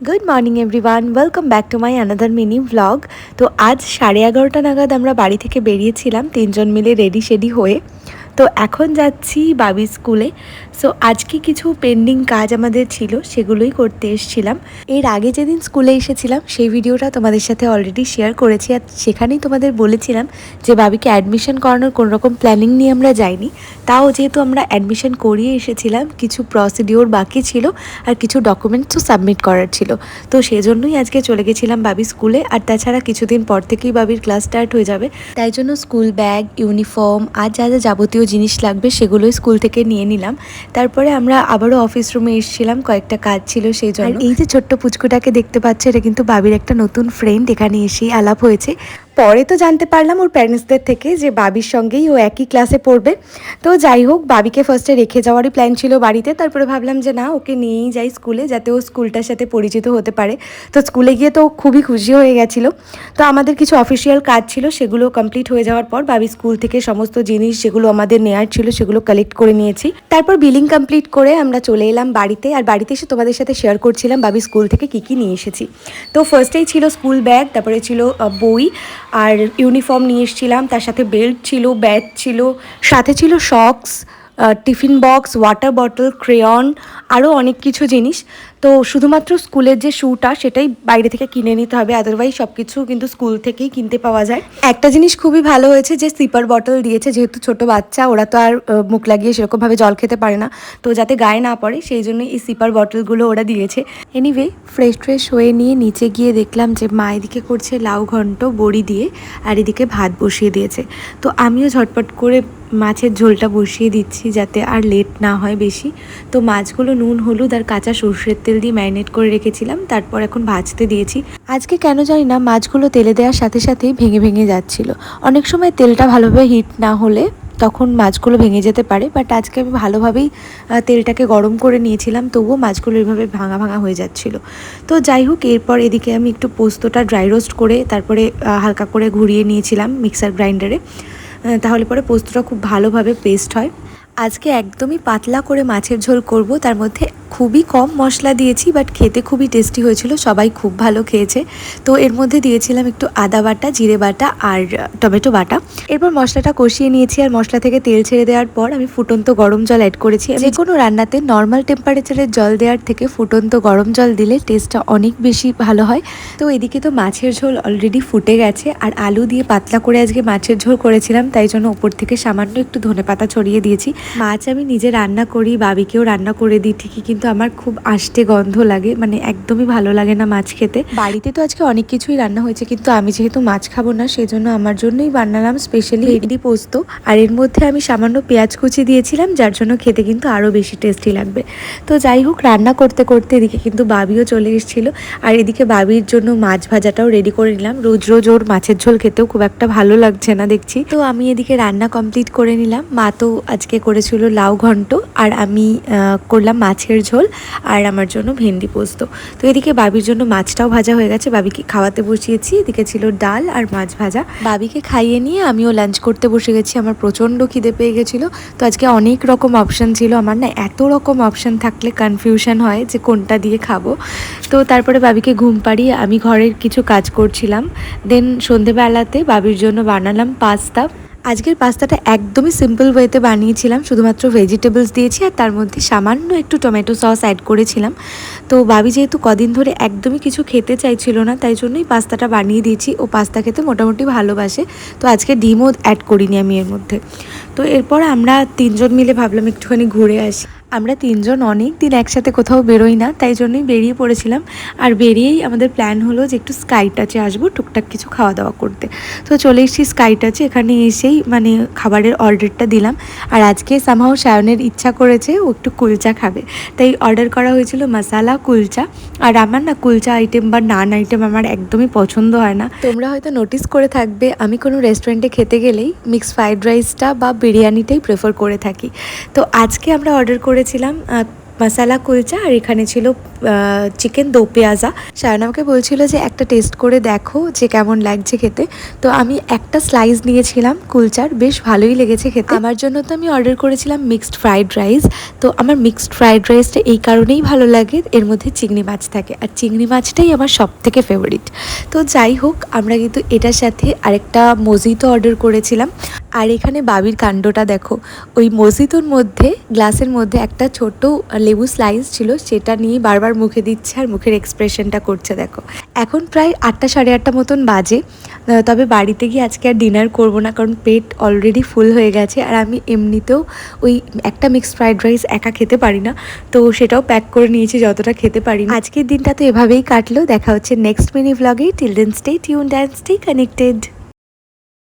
Good morning everyone welcome back to my another mini vlog তো আজ সাড়ে এগারোটা নাগাদ আমরা বাড়ি থেকে বেরিয়েছিলাম, তিনজন মিলে রেডি শেডি হয়ে। তো এখন যাচ্ছি বাবি স্কুলে। সো আজকে কিছু পেন্ডিং কাজ আমাদের ছিল, সেগুলোই করতে এসেছিলাম। এর আগে যেদিন স্কুলে এসেছিলাম, সেই ভিডিওটা তোমাদের সাথে অলরেডি শেয়ার করেছি। আর সেখানেই তোমাদের বলেছিলাম যে, বাবিকে অ্যাডমিশন করানোর কোনো রকম প্ল্যানিং নিয়ে আমরা যাইনি। তাও যেহেতু আমরা অ্যাডমিশন করিয়ে এসেছিলাম, কিছু প্রসিডিওর বাকি ছিল আর কিছু ডকুমেন্টসও সাবমিট করার ছিল। তো সেজন্যই আজকে চলে গেছিলাম বাবি স্কুলে। আর তাছাড়া কিছুদিন পর থেকেই বাবির ক্লাস স্টার্ট হয়ে যাবে। তাই জন্য স্কুল ব্যাগ ইউনিফর্ম আর যা যা যাবতীয় জিনিস লাগবে সেগুলো স্কুল থেকে নিয়ে নিলাম। তারপরে আমরা আবারও অফিস রুমে এসেছিলাম, কয়েকটা কাজ ছিল সেই জন্য। এই যে ছোট্ট পুচকুটাকে দেখতে পাচ্ছে, এটা কিন্তু বাবির একটা নতুন ফ্রেন্ড এখানে এসেই আলাপ হয়েছে। পরে তো জানতে পারলাম ওর প্যারেন্টসদের থেকে যে বাবির সঙ্গেই ও একই ক্লাসে পড়বে। তো যাই হোক, বাবিকে ফার্স্টে রেখে যাওয়ারই প্ল্যান ছিল বাড়িতে। তারপরে ভাবলাম যে না, ওকে নিয়েই যাই স্কুলে যাতে ও স্কুলটার সাথে পরিচিত হতে পারে। তো স্কুলে গিয়ে তো খুবই খুশি হয়ে গেছিল। তো আমাদের কিছু অফিসিয়াল কাজ ছিল, সেগুলো কমপ্লিট হয়ে যাওয়ার পর বাবি স্কুল থেকে সমস্ত জিনিস যেগুলো আমাদের নেয়ার ছিল, সেগুলো কালেক্ট করে নিয়েছি। তারপর বিলিং কমপ্লিট করে আমরা চলে এলাম বাড়িতে। আর বাড়িতে এসে তোমাদের সাথে শেয়ার করছিলাম বাবি স্কুল থেকে কী কী নিয়ে এসেছি। তো ফার্স্টেই ছিল স্কুল ব্যাগ তারপরে ছিল বই। আর ইউনিফর্ম নিয়ে এসেছিলাম, তার সাথে বেল্ট ছিল ব্যাগ ছিল, সাথে ছিল socks tiffin box water bottle crayon আরও অনেক কিছু জিনিস। তো শুধুমাত্র স্কুলের যে শ্যুটা সেটাই বাইরে থেকে কিনে নিতে হবে আদারওয়াইজ সব কিছু কিন্তু স্কুল থেকেই কিনতে পাওয়া যায়। একটা জিনিস খুবই ভালো হয়েছে যে সিপার বটল দিয়েছে, যেহেতু ছোট বাচ্চা, ওরা তো আর মুখ লাগিয়ে সেরকমভাবে জল খেতে পারে না। তো যাতে গায়ে না পড়ে, সেই জন্য এই সিপার বটলগুলো ওরা দিয়েছে। এনিওয়ে ফ্রেশ ফ্রেশ হয়ে নিয়ে নিচে গিয়ে দেখলাম যে মা এদিকে করছে লাউ ঘন্ট, বড়ি দিয়ে, আর এদিকে ভাত বসিয়ে দিয়েছে। তো আমিও ঝটপট করে মাছের ঝোলটা বসিয়ে দিচ্ছি যাতে আর লেট না হয় বেশি। তো মাছগুলো নুন, হলুদ আর কাঁচা সর্ষের তেল দিয়ে ম্যারিনেট করে রেখেছিলাম, তারপর এখন ভাজতে দিয়েছি। আজকে কেন জানি না মাছগুলো তেলে দেওয়ার সাথে সাথেই ভেঙে ভেঙে যাচ্ছিল। অনেক সময় তেলটা ভালোভাবে হিট না হলে তখন মাছগুলো ভেঙে যেতে পারে বাট আজকে আমি ভালোভাবেই তেলটাকে গরম করে নিয়েছিলাম, তবুও মাছগুলো এভাবে ভাঙা ভাঙা হয়ে যাচ্ছিল। তো যাই হোক, এরপর এদিকে আমি একটু পোস্তটা ড্রাই রোস্ট করে, তারপরে হালকা করে ঘুরিয়ে নিয়েছিলাম মিক্সার গ্রাইন্ডারে তাহলে পরে পোস্তটা খুব ভালোভাবে পেস্ট হয়। আজকে একদমই পাতলা করে মাছের ঝোল করব, তার মধ্যে খুবই কম মশলা দিয়েছি বাট খেতে খুবই টেস্টি হয়েছিল সবাই খুব ভালো খেয়েছে। তো এর মধ্যে দিয়েছিলাম একটু আদা বাটা জিরে বাটা আর টমেটো বাটা। এরপর মশলাটা কষিয়ে নিয়েছি আর মশলা থেকে তেল ছেড়ে দেওয়ার পর আমি ফুটন্ত গরম জল অ্যাড করেছি। যে কোনো রান্নাতে নর্মাল টেম্পারেচারের জল দেওয়ার থেকে ফুটন্ত গরম জল দিলে টেস্টটা অনেক বেশি ভালো হয়। তো এদিকে তো মাছের ঝোল অলরেডি ফুটে গেছে আর আলু দিয়ে পাতলা করে আজকে মাছের ঝোল করেছিলাম তাই জন্য ওপর থেকে সামান্য একটু ধনেপাতা ছড়িয়ে দিয়েছি। মাছ আমি নিজে রান্না করি বাবিকেও রান্না করে দিই ঠিকই কিন্তু আমার খুব আষ্টে গন্ধ লাগে মানে একদমই ভালো লাগে না মাছ খেতে। বাড়িতে তো আজকে অনেক কিছুই রান্না হয়েছে কিন্তু আমি যেহেতু মাছ খাব না সেজন্য আমার জন্যই বানালাম স্পেশালি ভেন্ডি পোস্ত। আর এর মধ্যে আমি সামান্য পেঁয়াজ কুচি দিয়েছিলাম যার জন্য খেতে কিন্তু আরও বেশি টেস্টি লাগবে। তো যাই হোক রান্না করতে করতে এদিকে কিন্তু বাবিও চলে এসেছিল আর এদিকে বাবির জন্য মাছ ভাজাটাও রেডি করে নিলাম। রোজ রোজ ওর মাছের ঝোল খেতেও খুব একটা ভালো লাগছে না দেখছি। তো আমি এদিকে রান্না কমপ্লিট করে নিলাম। মা তো আজকে করেছিল লাউ ঘন্ট আর আমি করলাম মাছের ঝোল আর আমার জন্য ভেন্ডি পোস্ত। তো এদিকে বাবির জন্য মাছটাও ভাজা হয়ে গেছে। বাবিকে খাওয়াতে বসিয়েছি। এদিকে ছিল ডাল আর মাছ ভাজা। বাবিকে খাইয়ে নিয়ে আমিও লাঞ্চ করতে বসে গেছি। আমার প্রচণ্ড খিদে পেয়ে গেছিল। তো আজকে অনেক রকম অপশান ছিল। আমার না এত রকম অপশান থাকলে কনফিউশন হয় যে কোনটা দিয়ে খাব। তো তারপরে বাবিকে ঘুম পাড়িয়ে আমি ঘরের কিছু কাজ করছিলাম। দেন সন্ধেবেলাতে বাবির জন্য বানালাম পাস্তা। আজকের পাস্তাটা একদমই সিম্পল ওয়েতে বানিয়েছিলাম, শুধুমাত্র ভেজিটেবলস দিয়েছি আর তার মধ্যে সামান্য একটু টমেটো সস অ্যাড করেছিলাম। তো বাবি যেহেতু কদিন ধরে একদমই কিছু খেতে চাইছিল না, তাই জন্যই পাস্তাটা বানিয়ে দিয়েছি। ও পাস্তা খেতে মোটামুটি ভালোবাসে, তো আজকে ডিমও অ্যাড করিনি আমি এর মধ্যে। তো এরপর আমরা তিনজন মিলে ভাবলাম একটুখানি ঘুরে আসি। আমরা তিনজন অনেক দিন একসাথে কোথাও বেরোই না, তাই জন্যই বেরিয়ে পড়েছিলাম। আর বেরিয়েই আমাদের প্ল্যান হলো যে একটু স্কাই টাচে আসব টুকটাক কিছু খাওয়া দাওয়া করতে। তো চলে এসেছি স্কাই টাচে এখানে এসেই মানে খাবারের অর্ডারটা দিলাম। আর আজকে সামহাও সায়নের ইচ্ছা করেছে ও একটু কুলচা খাবে। তাই অর্ডার করা হয়েছিল মশালা কুলচা। আর আমার না কুলচা আইটেম বা নান আইটেম আমার একদমই পছন্দ হয় না। তোমরা হয়তো নোটিস করে থাকবে, আমি কোনো রেস্টুরেন্টে খেতে গেলেই মিক্স ফ্রাইড রাইসটা বা বিরিয়ানিটাই প্রেফার করে থাকি। তো আজকে আমরা অর্ডার করেছিলাম মশালা কুলচা আর এখানে ছিল চিকেন দো পেঁয়াজা। সায়ন আমাকে বলছিল যে, একটা টেস্ট করে দেখো যে কেমন লাগছে খেতে। তো আমি একটা স্লাইস নিয়েছিলাম কুলচার, বেশ ভালোই লেগেছে খেতে। আমার জন্য তো আমি অর্ডার করেছিলাম মিক্সড ফ্রাইড রাইস তো আমার মিক্সড ফ্রাইড রাইসটা এই কারণেই ভালো লাগে, এর মধ্যে চিংড়ি মাছ থাকে। আর চিংড়ি মাছটাই আমার সব থেকে ফেভারিট তো যাই হোক, আমরা কিন্তু এটার সাথে আরেকটা মজিতো অর্ডার করেছিলাম। আর এখানে বাবির কাণ্ডটা দেখো, ওই মজিতোর মধ্যে গ্লাসের মধ্যে একটা ছোট লেবু স্লাইস ছিল, সেটা নিয়ে বারবার মুখে দিচ্ছে আর মুখের এক্সপ্রেশনটা করছে, দেখো। এখন প্রায় আটটা সাড়ে আটটা মতন বাজে। তবে বাড়িতে গিয়ে আজকে আর ডিনার করব না, কারণ পেট অলরেডি ফুল হয়ে গেছে আর আমি এমনিতেও ওই একটা মিক্সড ফ্রাইড রাইস একা খেতে পারি না, তো সেটাও প্যাক করে নিয়েছি, যতটা খেতে পারি। আজকের দিনটা তো এভাবেই কাটলো, দেখা হচ্ছে next mini ভ্লগে till then stay tune and stay connected